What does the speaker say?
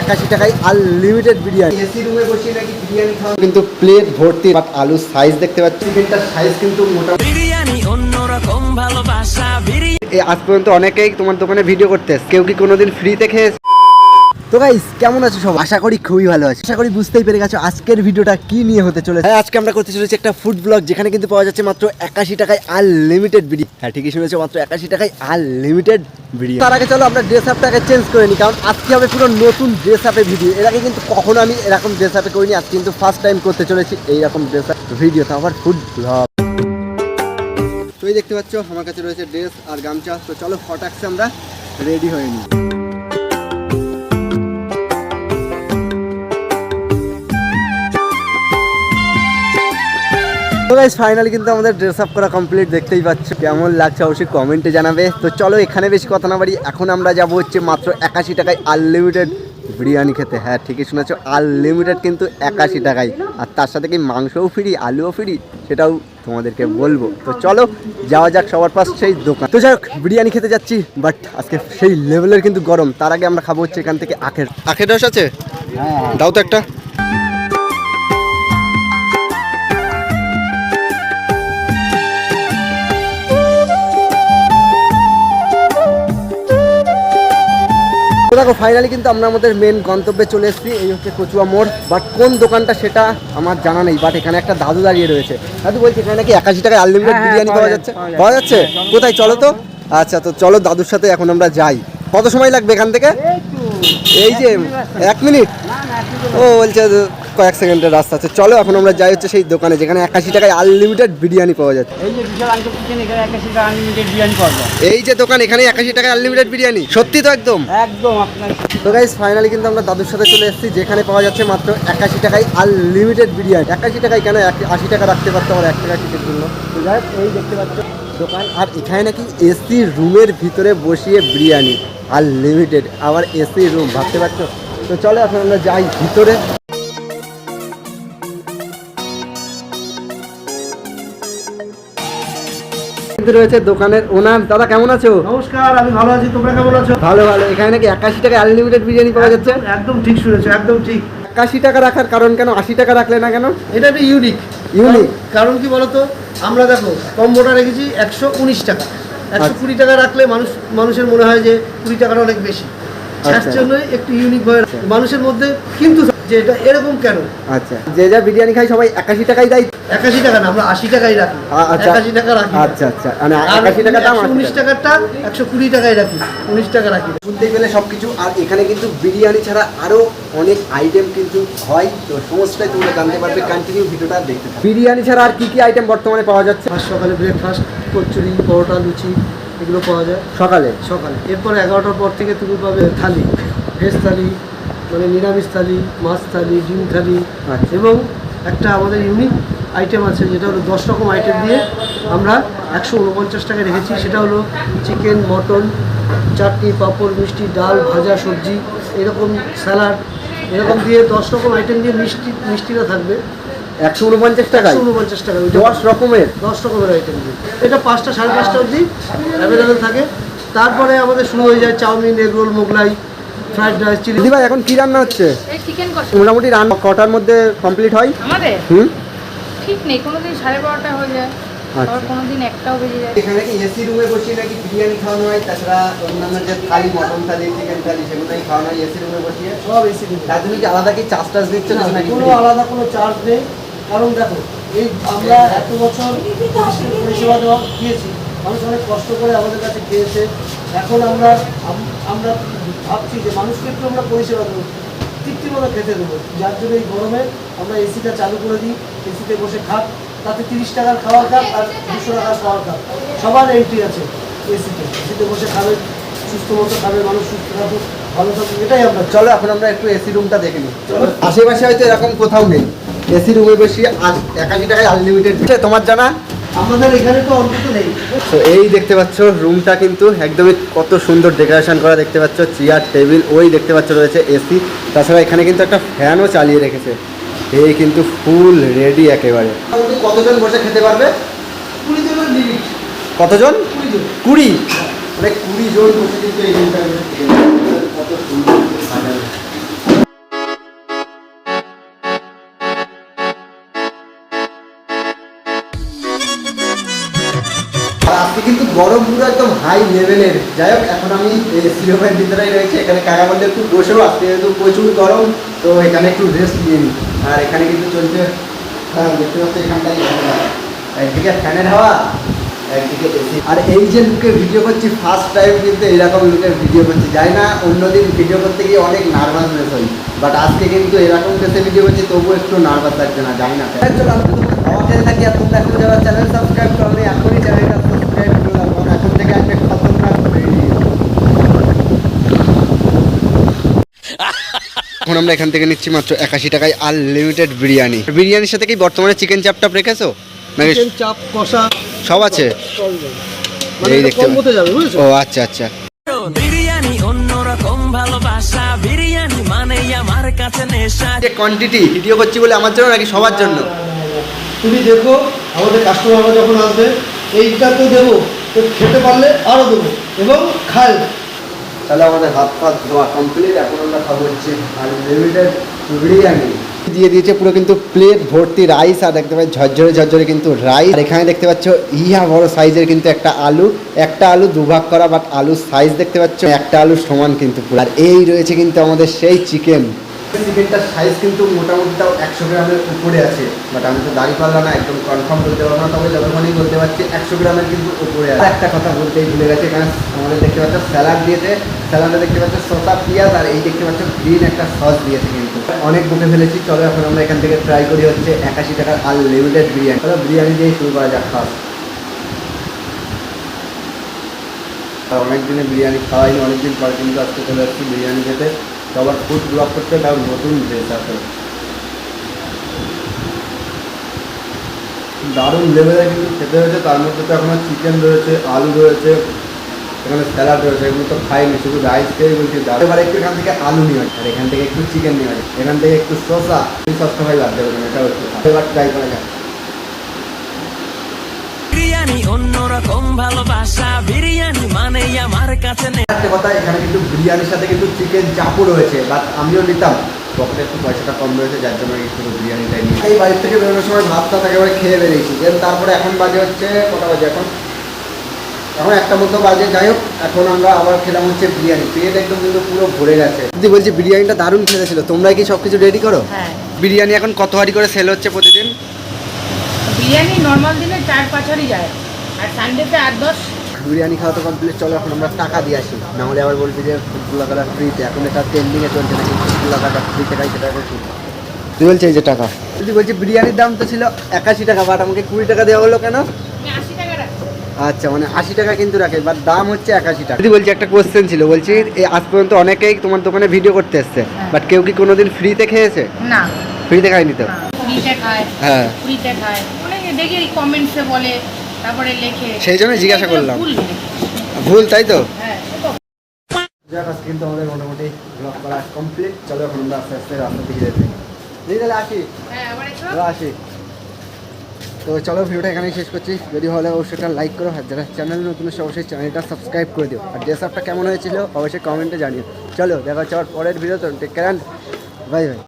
একাশি টাকায় unlimited biryani. AC রুমে বসে নাকি বিরিয়ানি খাওয়া কিন্তু প্লেট ভর্তি বাট আলুর সাইজ দেখতে পাচ্ছি। চিকেনটার সাইজ কিন্তু মোটামুটি বিরিয়ানি অন্যরকম ভালোবাসা বিরিয়ানি আজ পর্যন্ত অনেকেই তোমার দোকানে ভিডিও করতে কেউ কি কোনোদিন ফ্রিতে খেয়েছে? তো গাইস কেমন আছো সব? আশা করি খুবই ভালো আছে। আশা করি বুঝতেই পেরে গেছো আজকের ভিডিওটা কি নিয়ে হতে চলেছে। হ্যাঁ আজকে আমরা করতে চলেছি একটা ফুড ব্লগ যেখানে কিন্তু পাওয়া যাচ্ছে মাত্র একাশি টাকায় আনলিমিটেড বিরিয়ানি হ্যাঁ ঠিকই শুনেছো, মাত্র একাশি টাকায় আনলিমিটেড বিরিয়ানি তার আগে চলো আমরা ড্রেস আপটাকে চেঞ্জ করে নিই কারণ আজকে হবে পুরো নতুন ড্রেস আপের ভিডিও এর আগে কিন্তু কখনো আমি এরকম ড্রেস আপে করিনি, আজকে কিন্তু ফার্স্ট টাইম করতে চলেছি এইরকম ড্রেস আপ ভিডিও তো আবার ফুড ব্লগ তো এই দেখতে পাচ্ছ, আমার কাছে রয়েছে ড্রেস আর গামছা। তো চলো ফটাক্সে আমরা রেডি হয়ে নিই। তো গাইস ফাইনালি কিন্তু আমাদের ড্রেস আপ করা কমপ্লিট দেখতেই পাচ্ছ। কেমন লাগছে অবশ্যই কমেন্টে জানাবে। তো চলো এখানে বেশি কথা না বাড়ি এখন আমরা যাব হচ্ছে মাত্র একাশি টাকায় আনলিমিটেড বিরিয়ানি খেতে। হ্যাঁ ঠিকই শুনেছো আনলিমিটেড কিন্তু একাশি টাকায়। আর তার সাথে কি মাংসও ফ্রি আলুও ফ্রি সেটাও তোমাদেরকে বলব। তো চলো যাওয়া যাক সবার পাশ সেই দোকান। তো যাই হোক বিরিয়ানি খেতে যাচ্ছি বাট আজকে সেই লেভেলের কিন্তু গরম। তার আগে আমরা খাব হচ্ছে এখান থেকে আখের। আখের রস আছে? দাও তো একটা। দেখো ফাইনালি কিন্তু আমরা আমাদের মেন গন্তব্যে চলে এসেছি এই হচ্ছে কচুয়া মোড়। বাট কোন দোকানটা সেটা আমার জানা নেই বাট এখানে একটা দাদু দাঁড়িয়ে রয়েছে। দাদু বলছি এখানে নাকি একাশি টাকায় আনলিমিটেড হ্যাঁ, বিরিয়ানি পাওয়া যাচ্ছে। পাওয়া যাচ্ছে? হ্যাঁ, কোথায়? চলো তো। আচ্ছা তো চলো দাদুর সাথে এখন আমরা যাই। কত সময় লাগবে এখান থেকে? এই যে এক মিনিট। ও বলছে কয়েক সেকেন্ডের রাস্তা আছে। চলো এখন আমরা যাই হচ্ছে সেই দোকানে যেখানে একাশি টাকায় আনলিমিটেড বিরিয়ানি পাওয়া যাচ্ছে। এই যে বিশাল এখানে একাশি টাকা আনলিমিটেড বিরিয়ানি যায়। এই যে দোকান এখানে একাশি টাকায় আনলিমিটেড বিরিয়ানি। সত্যি তো একদম? একদম তো গাইজ ফাইনালি কিন্তু আমরা দাদুর সাথে চলে এসেছি যেখানে পাওয়া যাচ্ছে মাত্র একাশি টাকায় আনলিমিটেড বিরিয়ানি। একাশি টাকায় কেন এক- আশি টাকা রাখতে পারতো আমার এক টাকা কিসের জন্য? তো যাই এই দেখতে পাচ্ছ দোকান। আর এখানে নাকি এসি রুমের ভিতরে বসিয়ে বিরিয়ানি আনলিমিটেড আবার এসি রুম ভাবতে পারছ? তো চলো এখন আমরা যাই ভিতরে। রয়েছে দোকানের ওনার। দাদা কেমন আছো? নমস্কার আমি ভালো আছি। তোমরা কেমন আছো? ভালো ভালো। এখানে নাকি একাশি টাকায় আনলিমিটেড বিরিয়ানি পাওয়া যাচ্ছে। একদম ঠিক শুনেছো একদম ঠিক। একাশি টাকা রাখার কারণ কেন? আশি টাকা রাখলে না কেন? এটা একটা ইউনিক Unique? কারণ কি বলতো? আমরা দেখো কম্বোটা রেখেছি একশো উনিশ টাকা। একশো। কুড়ি টাকা রাখলে মানুষ মানুষের মনে হয় যে কুড়ি টাকাটা অনেক বেশি। আচ্ছা। জন্যই একটু ইউনিক ভাবে মানুষের মধ্যে কিন্তু যে এটা এরকম কেন? আচ্ছা যে যা বিরিয়ানি খাই সবাই একাশি টাকাই দেয়? একাশি টাকা না আমরা আশি টাকাই রাখি। আচ্ছা। একাশি টাকা রাখি। আচ্ছা আচ্ছা। মানে একাশি টাকা দাম উনিশ টাকারটা একশো কুড়ি টাকায় রাখি। উনিশ টাকা রাখি। শুনতে গেলে সব কিছু আর এখানে কিন্তু বিরিয়ানি ছাড়া আরও অনেক আইটেম কিন্তু হয়। তো সমস্তটাই তোমরা জানতে পারবে। কন্টিনিউ ভিডিওটা দেখতে বিরিয়ানি ছাড়া আর কি কি আইটেম বর্তমানে পাওয়া যাচ্ছে? সকালে ব্রেকফাস্ট কচুরি পরোটা লুচি এগুলো পাওয়া যায়। সকালে? সকালে। এরপর এগারোটার পর থেকে তুমি পাবে থালি। ভেজ থালি মানে নিরামিষ থালি মাছ থালি ডিম থালি আচ্ছা। এবং একটা আমাদের ইউনিক আইটেম আছে যেটা হলো দশ রকম আইটেম দিয়ে আমরা একশো উনপঞ্চাশ টাকা রেখেছি। সেটা হলো চিকেন মটন চাটনি পাঁপড় মিষ্টি ডাল ভাজা সবজি এরকম স্যালাড এরকম দিয়ে দশ রকম আইটেম দিয়ে মিষ্টি মিষ্টিটা থাকবে। একশো উনপঞ্চাশ টাকা একশো উনপঞ্চাশ টাকা দশ রকমের? দশ রকমের আইটেম দিয়ে। এটা পাঁচটা সাড়ে পাঁচটা অবধি অ্যাভেলেবেল থাকে। তারপরে আমাদের শুরু হয়ে যায় chowmein egg roll Mughlai fried rice chilli দিদি ভাই এখন কি রান্না হচ্ছে? চিকেন কষা। মোটামুটি রান্না কটার মধ্যে কমপ্লিট হয়? আমাদের? হুম? ঠিক নেই কোনোদিন সাড়ে বারোটা হয়ে যায়। আচ্ছা। কোনোদিন একটাও এখানে কি এসি রুমে বসিয়ে নাকি বিরিয়ানি খাওয়ানো হয়? তাছাড়া অন্যান্য যে থালি মটন থালি চিকেন থালি সেগুলোই খাওয়ানো হয় এসি রুমে বসিয়ে? সব এসি তার জন্য কি আলাদা কি চার্জ টার্জ দিচ্ছে না কোনো আলাদা কোনো চার্জ নেই। কারণ দেখো এই আমরা এত বছর পরিষেবা দেওয়া দিয়েছি। মানুষ অনেক কষ্ট করে আমাদের কাছে খেয়েছে। এখন আমরা আমরা ভাবছি যে মানুষকে একটু আমরা পরিষেবা দেবো তৃপ্তি মতো খেতে দেবো। যার জন্য এই গরমে আমরা এসিটা চালু করে দিই এসিতে বসে খাক তাতে তিরিশ টাকার খাওয়ার খাক আর দুশো টাকার খাওয়ার খাক সবার এন্ট্রি আছে এসিতে। এসিতে বসে খাবে সুস্থ মতো খাবে মানুষ সুস্থ থাকুক ভালো থাকুক এটাই আমরা চলো এখন আমরা একটু এসি রুমটা দেখে নিই। আশেপাশে হয়তো এরকম কোথাও নেই। এসি রুমে বেশি আশ- একাশি টাকায় আনলিমিটেড তোমার জানা? আমাদের এখানে তো অন্তত নেই। তো এই দেখতে পাচ্ছ রুমটা কিন্তু একদমই কত সুন্দর ডেকোরেশন করা দেখতে পাচ্ছ চেয়ার টেবিল ওই দেখতে পাচ্ছ রয়েছে এসি তাছাড়া এখানে কিন্তু একটা ফ্যানও চালিয়ে রেখেছে। এই কিন্তু ফুল রেডি একেবারে। কতজন বসে খেতে পারবে? কুড়ি জনের লিমিট কতজন? কুড়ি মানে কুড়ি জন বসে কিন্তু এই। কত সুন্দর পুরো একদম হাই লেভেলের যাই হোক, এখন আমি সিরোপের ভিতরেই রয়েছে। এখানে কাকা বললে একটু বসেও আসতে যেহেতু প্রচুর গরম, তো এখানে একটু রেস্ট নিয়ে নিই আর এখানে কিন্তু চলছে দেখতে পাচ্ছি এখানটাই একদিকে ফ্যানের হাওয়া, একদিকে এসি আর এই যে লুকে ভিডিও করছি ফার্স্ট টাইম কিন্তু এরকম লুকে ভিডিও করছি। যাই না, অন্যদিন ভিডিও করতে গিয়ে অনেক নার্ভাসনেস হই। বাট আজকে কিন্তু এরকম ড্রেসে ভিডিও করছি, তবুও একটু নার্ভাস লাগছে না, যাই না। চলো আমি খাওয়া খেতে থাকি। আর তোমরা এখন যারা চ্যানেল সাবস্ক্রাইব করো এখনই চ্যানেলটা সাবস্ক্রাইব করে দাও কারণ এখন থেকে আমি খতরনাক ভিডিও এখন আমরা এখান থেকে নিচ্ছি মাত্র একাশি টাকায় আনলিমিটেড বিরিয়ানি। বিরিয়ানির সাথে কি বর্তমানে চিকেন চাপটাপ রেখেছো? নাকি চাপ কষা সব আছে? মানে এই দেখতে ও আচ্ছা আচ্ছা। বিরিয়ানি অন্যরকম ভালোবাসা বিরিয়ানি মানে আমার কাছে নেশা। যে কোয়ান্টিটি ভিডিও করছি বলে আমার জন্য নাকি সবার জন্য? তুমি দেখো আমাদের কাস্টমাররা যখন আসবে এইটা তো দেবো খেতে পারলে আরও দেবো এবং খায়। তাহলে আমাদের হাত ফাত ধোয়া কমপ্লিট এখন আমরা খাব হচ্ছে আনলিমিটেড বিরিয়ানি দিয়ে দিয়েছে পুরো কিন্তু প্লেট ভর্তি রাইস আর দেখতে পাচ্ছি ঝরঝরে ঝরঝরে কিন্তু রাইস আর এখানে দেখতে পাচ্ছ, ইহা বড় সাইজের কিন্তু একটা আলু। একটা আলু দুভাগ করা বাট আলুর সাইজ দেখতে পাচ্ছ, একটা আলু সমান কিন্তু। আর এই রয়েছে কিন্তু আমাদের সেই চিকেন চিকেনটার সাইজ কিন্তু মোটামুটি তাও একশো গ্রামের উপরে আছে। বাট আমি তো দাঁড়িয়ে পারলাম না, একদম কনফার্ম বলতে পারব না, তবে যতক্ষণই বলতে পারছি একশো গ্রামের কিন্তু উপরে আছে। একটা কথা বলতেই ভুলে গেছে, এখানে আমাদের দেখতে পাচ্ছ স্যালাড দিয়েছে। স্যালাডে দেখতে পাচ্ছ শসা, পেঁয়াজ, আর এই দেখতে পাচ্ছ গ্রিন একটা সস দিয়েছে কিন্তু। অনেক বুকে ফেলেছি, চলো এখন আমরা এখান থেকে ট্রাই করি হচ্ছে একাশি টাকার আনলিমিটেড বিরিয়ানি। চলো বিরিয়ানি দিয়েই শুরু করা যাক ফার্স্ট আর অনেক দিনে বিরিয়ানি খাওয়াই অনেকদিন পরে কিন্তু আজকে চলে যাচ্ছি বিরিয়ানি খেতে। তো আবার ফুড ব্লগ করতে তাও নতুন ড্রেস আছে। দারুণ লেভেলে কিন্তু খেতে হয়েছে, তার মধ্যে তো এখনও চিকেন রয়েছে, আলু রয়েছে, এখানে স্যালাড রয়েছে, এগুলো তো খাইনি, শুধু রাইস খেয়ে বলছি, দারুণ। এবার একটু এখান থেকে আলু নিয়ে আর এখান থেকে একটু চিকেন নিয়ে হয় এখান থেকে একটু শসা এই সসটা ভাই বাদ দেবে না এটা হচ্ছে এবার ট্রাই করা যাক। বিরিয়ানি অন্যরকম ভালোবাসা, বিরিয়ানি মানে আমার কাছে একটা কথা এখানে কিন্তু বিরিয়ানির সাথে কিন্তু চিকেন চাপও রয়েছে বাট আমিও নিতাম। পকেটে একটু পয়সাটা কম রয়েছে যার জন্য একটু বিরিয়ানিটাই নিই এই বাড়ির থেকে বেরোনোর সময় ভাতটা একেবারে খেয়ে বেরিয়েছি। দেন তারপরে এখন বাজে হচ্ছে কটা বাজে এখন? এখন একটা মতো বাজে যাই হোক এখন আমরা আবার খেলাম হচ্ছে বিরিয়ানি। পেট একদম কিন্তু পুরো ভরে গেছে। যদি বলছি বিরিয়ানিটা দারুণ খেতেছিল তোমরা কি সব কিছু রেডি করো? হ্যাঁ। বিরিয়ানি এখন কত হাড়ি করে সেল হচ্ছে প্রতিদিন? বিরিয়ানি নর্মাল দিনে চার পাঁচ হাড়ি যায়। আর সানডেতে আট দশ বিরিয়ানি খাওয়া তো কমপ্লিট চলো এখন আমরা টাকা দিয়ে আসি। না হলে আবার বলবি যে ফুটবল লাগাটা ফ্রিতে এখন এটা ট্রেন্ডিংয়ে চলছে নাকি ফুটবল লাগাটা ফ্রিতে খাই সেটা বলছি তুই বলছি এই যে টাকা? যদি বলছি বিরিয়ানির দাম তো ছিল একাশি টাকা বাট আমাকে কুড়ি টাকা দেওয়া হলো কেন? আচ্ছা মানে আশি টাকা কিন্তু রাখে বাট দাম হচ্ছে একাশি টাকা। বলছি একটা কোশ্চেন ছিল বলছি এই আজ পর্যন্ত অনেকেই তোমার দোকানে ভিডিও করতে এসছে হ্যাঁ। বাট কেউ কি কোনোদিন ফ্রিতে খেয়েছে? না। ফ্রিতে খায়নি তো? ফ্রিতে খায় হ্যাঁ। ফ্রিতে খায়। অনেকে দেখি কমেন্টসে বলে তারপরে লেখে। সেই জন্য জিজ্ঞাসা করলাম। ভুল ভুল তাই তো? হ্যাঁ যাক আজকে কিন্তু আমাদের মোটামুটি ব্লগ করা কমপ্লিট চলো এখন আমরা আস্তে আস্তে রাস্তা দিকে যেতে। এই তাহলে আসি। হ্যাঁ আবার আসি। তো চলো ভিডিওটা এখানেই শেষ করছি। যদি লাগে অবশ্যই একটা লাইক করো। আর যারা চ্যানেল নতুন অবশ্যই চ্যানেলটা সাবস্ক্রাইব করে দিও। আর ড্রেস আপটা কেমন হয়েছিল অবশ্যই কমেন্টে জানিও। চলো দেখা হচ্ছে আবার পরের ভিডিও তো টেক কেয়ার বাই বাই